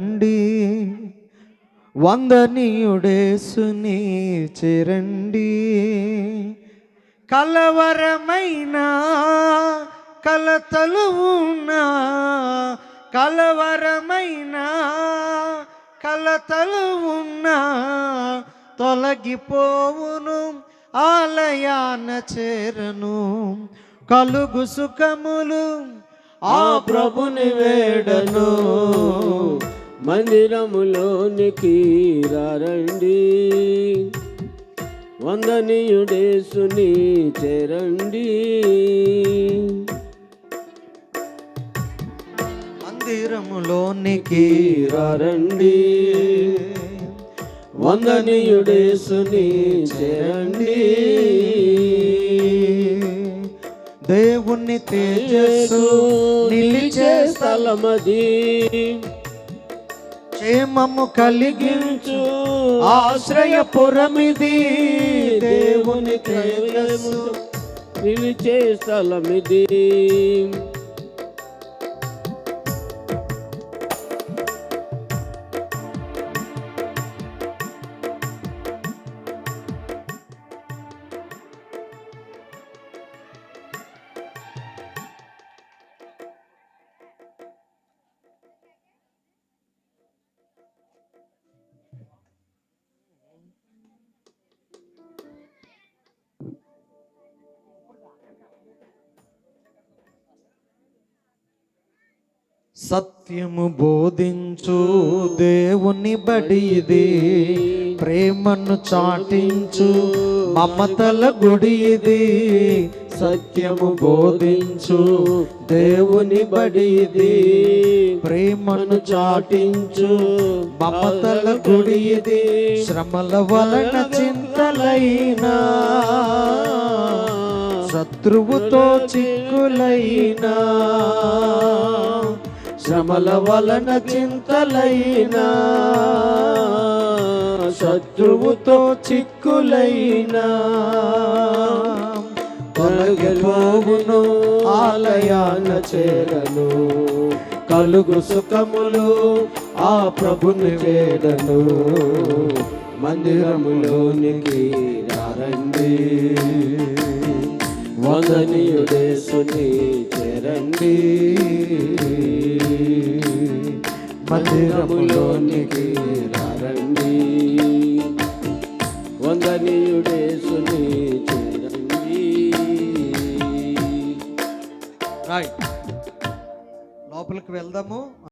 రండి. వందనీయుడేసుని చిరండి కలవరమైన కలతలు ఉన్నా కలవరమైన కలతలు ఉన్నా తొలగిపోవును ఆలయాన చేరను కలుగు సుఖములు ఆ ప్రభుని వేడను. మందిరములోనికి రండి వందనీయుడేసుని చేరండి. మందిరములోనికి రండి వందనీయుడేసుని చేరండి. దేవుని తేజస్సు నిలిచే స్థలమది. క్షేమము కలిగించు. ఆశ్రయపురమిది దేవుని తేజస్సు నిలిచే స్థలమిది. సత్యము బోధించు దేవుని బడిది ప్రేమను చాటించు మమతల గుడి ఇది. సత్యము బోధించు దేవుని బడిది ప్రేమను చాటించు మమతల గుడి ఇది. శ్రమల వలన చింతలైనా శత్రువుతో చిక్కులైనా శ్రమల వలన చింతలైనా శత్రువుతో చిక్కులైనా. తొలగిపోవును ఆలయాన చేరను. కలుగు సుఖములు ఆ ప్రభుని వేడను. మందిరములోనికి రండి వందనీయుడేసుని చేరండి. మందిరములోనికి రండి వందనీయుడేసుని చేరండి. రైట్ లోపలికి వెళ్దాము.